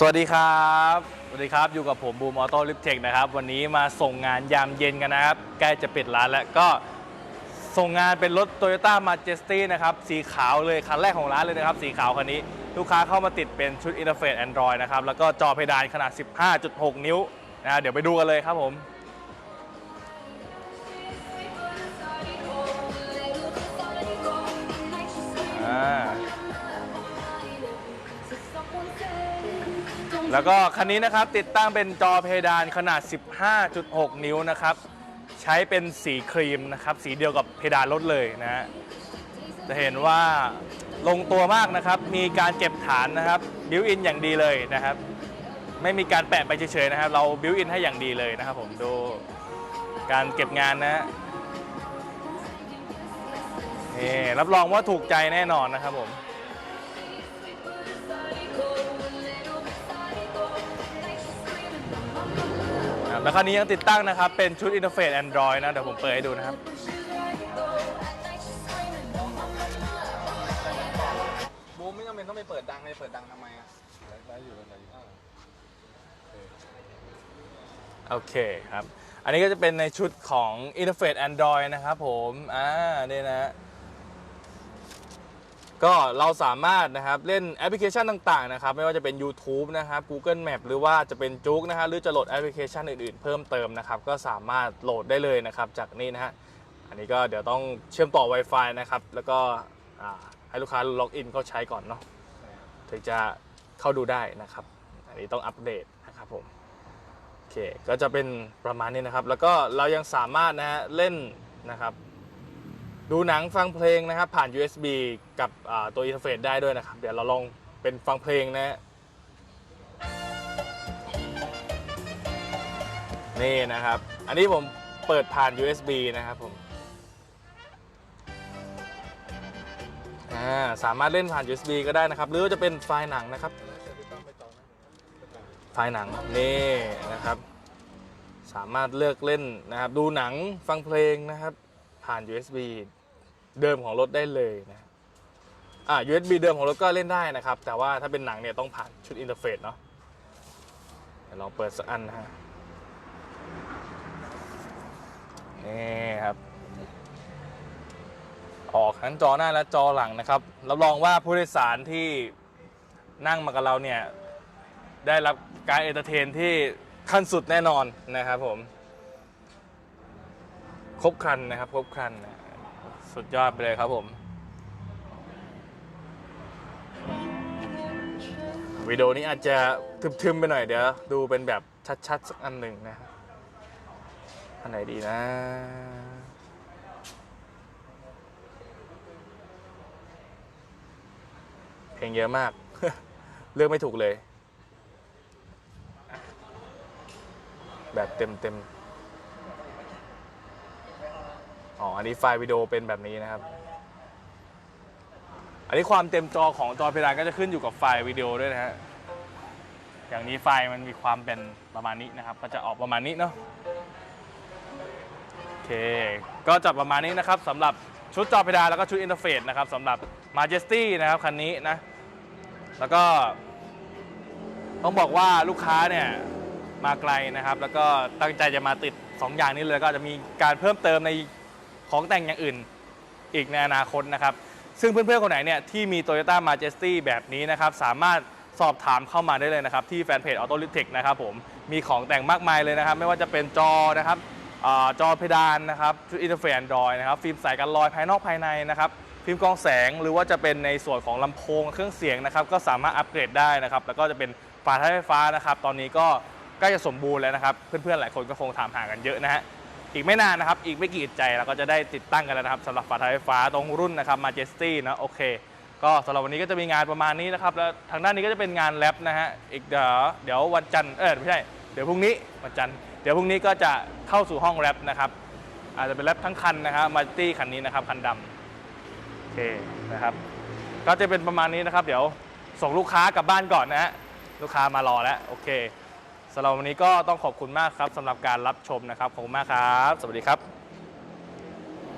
สวัสดีครับ สวัสดีครับ อยู่กับผมบูมออโต้ลิฟเทคนะครับ วันนี้มาส่งงานยามเย็นกันนะครับ ใกล้จะปิดร้านแล้วก็ส่งงานเป็นรถ Toyota Majesty นะครับ สีขาวเลยคันแรกของร้านเลยนะครับ สีขาวคันนี้ ลูกค้าเข้ามาติดเป็นชุดอินเทอร์เฟซ Android นะครับ แล้วก็จอเพดานขนาด 15.6 นิ้วนะฮะเดี๋ยวไปดูกันเลยครับผมอ่า แล้วก็คันนี้นะครับติดตั้งเป็นจอเพดานขนาด 15.6 นิ้วนะครับ ใช้เป็นสีครีมนะครับ สีเดียวกับเพดานรถเลยนะฮะจะเห็นว่าลงตัวมากนะครับ มีการเก็บฐานนะครับบิวอินอย่างดีเลยนะครับ ไม่มีการแปะไปเฉยๆนะครับ เราบิวอินให้อย่างดีเลยนะครับผมดูการเก็บงานนะฮะนี่รับรองว่าถูกใจแน่นอนนะครับผม ครับแล้วคราวนี้ยังติดตั้งนะครับเป็นชุดอินเทอร์เฟซ Android นะเดี๋ยวผมเปิดให้ดูนะครับ บูมไม่จำเป็นต้องไปเปิดดังเลยเปิดดังทำไมอะได้อยู่ได้อยู่โอเคครับ อันนี้ก็จะเป็นในชุดของอินเทอร์เฟซ Android นะครับผม อ่านี่นะ ก็เราสามารถนะครับเล่นแอปพลิเคชันต่างๆนะครับไม่ว่าจะเป็น YouTube นะครับ Google Map หรือว่าจะเป็นจุกนะฮะหรือจะโหลดแอปพลิเคชันอื่นๆ เพิ่มเติมนะครับก็สามารถโหลดได้เลยนะครับจากนี้นะฮะอันนี้ก็เดี๋ยวต้องเชื่อมต่อ Wi-Fi นะครับแล้วก็ให้ลูกค้าล็อกอินเข้าใช้ก่อนเนาะถึงจะเข้าดูได้นะครับ อันนี้ต้องอัปเดตนะครับผมโอเคก็จะเป็นประมาณนี้นะครับ แล้วก็เรายังสามารถนะฮะเล่นนะครับ ดูหนังฟังเพลงนะครับผ่าน USB กับตัวอินเทอร์เฟซได้ด้วยนะครับ เดี๋ยวเราลองเป็นฟังเพลงนะฮะนี่นะครับ อันนี้ผมเปิดผ่าน USB นะครับผมสามารถเล่นผ่าน USB ก็ได้นะครับ หรือว่าจะเป็นไฟล์หนังนะครับ ไฟล์หนังนี่นะครับ สามารถเลือกเล่นนะครับ ดูหนังฟังเพลงนะครับผ่าน USB เดิมของรถได้เลยนะอ่า USB เดิมของรถก็เล่นได้นะครับ แต่ว่าถ้าเป็นหนังเนี่ยต้องผ่านชุดอินเทอร์เฟซเนาะเดี๋ยวลองเปิดสักอันนะฮะนี่ครับ ออกทั้งจอหน้าและจอหลังนะครับรับรองว่าผู้โดยสารที่นั่งมากับเราเนี่ย ได้รับการเอนเตอร์เทนที่ขั้นสุดแน่นอนนะครับผม ครบครันนะครับ ครบครันนะ สุดยอดไปเลยครับผม วิดีโอนี้อาจจะทึมๆไปหน่อยเดี๋ยว ดูเป็นแบบชัดๆ สักอันหนึ่งนะอันไหนดีนะเพลงเยอะมาก เลือกไม่ถูกเลย แบบเต็มเต็มๆ อันนี้ไฟล์วิดีโอเป็นแบบนี้นะครับ อันนี้ความเต็มจอของจอเพดานก็จะขึ้นอยู่กับไฟล์วิดีโอด้วยนะฮะ อย่างนี้ไฟล์มันมีความเป็นประมาณนี้นะครับ ก็จะออกประมาณนี้เนาะ โอเค ก็จะประมาณนี้นะครับสำหรับชุดจอเพดานแล้วก็ชุดอินเทอร์เฟซนะครับสำหรับ Majesty นะครับคันนี้นะ แล้วก็ต้องบอกว่าลูกค้าเนี่ยมาไกลนะครับ แล้วก็ตั้งใจจะมาติด 2 อย่างนี้เลยก็จะมีการเพิ่มเติมใน ของแต่งอย่างอื่นอีกในอนาคตนะครับ ซึ่งเพื่อนๆ คนไหนเนี่ยที่มี Toyota Majesty แบบนี้นะครับ สามารถสอบถามเข้ามาได้เลยนะครับ ที่แฟนเพจ Auto l i t e c h นะครับผมมีของแต่งมากมายเลยนะครับ ไม่ว่าจะเป็นจอนะครับอจอเพดานนะครับชุดอินเทอร์เฟซแอนดรอยนะครับ ฟิล์มใสกันรอยภายนอกภายในนะครับฟิล์มกองแสงหรือว่าจะเป็นในส่วนของลำโพงเครื่องเสียงนะครับ ก็สามารถอัปเกรดได้นะครับ แล้วก็จะเป็นฝาท้ายไฟฟ้านะครับ ตอนนี้ก็ใกล้จะสมบูรณ์แล้วนะครับ เพื่อนๆหลายคนก็คงถามหากันเยอะนะฮะ อีกไม่นานนะครับ อีกไม่กี่อึดใจเราก็จะได้ติดตั้งกันแล้วนะครับสำหรับฝาท้ายไฟฟ้าตรงรุ่นนะครับ Majesty นะโอเค ก็สำหรับวันนี้ก็จะมีงานประมาณนี้นะครับ แล้วทางด้านนี้ก็จะเป็นงานแรปนะฮะอีกเดี๋ยวเดี๋ยววันจันทร์เออไม่ใช่เดี๋ยวพรุ่งนี้วันจันทร์เดี๋ยวพรุ่งนี้ก็จะเข้าสู่ห้องแรปนะครับอาจจะเป็นแรปทั้งคันนะครับ Majesty คันนี้นะครับคันดำโอเคนะครับ ก็จะเป็นประมาณนี้นะครับ เดี๋ยวส่งลูกค้ากลับบ้านก่อนนะฮะลูกค้ามารอแล้วโอเค สำหรับวันนี้ก็ต้องขอบคุณมากครับสำหรับการรับชมนะครับขอบคุณมากครับ สวัสดีครับ